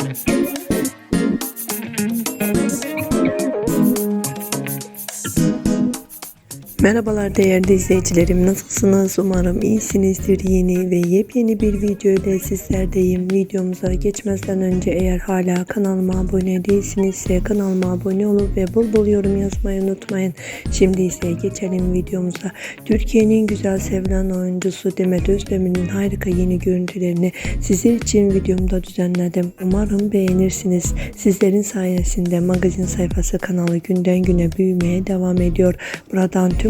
Thank you. Merhabalar değerli izleyicilerim. Nasılsınız? Umarım iyisinizdir. Yeni ve yepyeni bir video ile sizlerdeyim. Videomuza geçmezden önce eğer hala kanalıma abone değilsinizse kanalıma abone olup ve bol bol yorum yazmayı unutmayın. Şimdi ise geçelim videomuza. Türkiye'nin güzel sevilen oyuncusu Demet Özdemir'in harika yeni görüntülerini sizler için videomda düzenledim. Umarım beğenirsiniz. Sizlerin sayesinde magazin sayfası kanalı günden güne büyümeye devam ediyor. Buradan tüm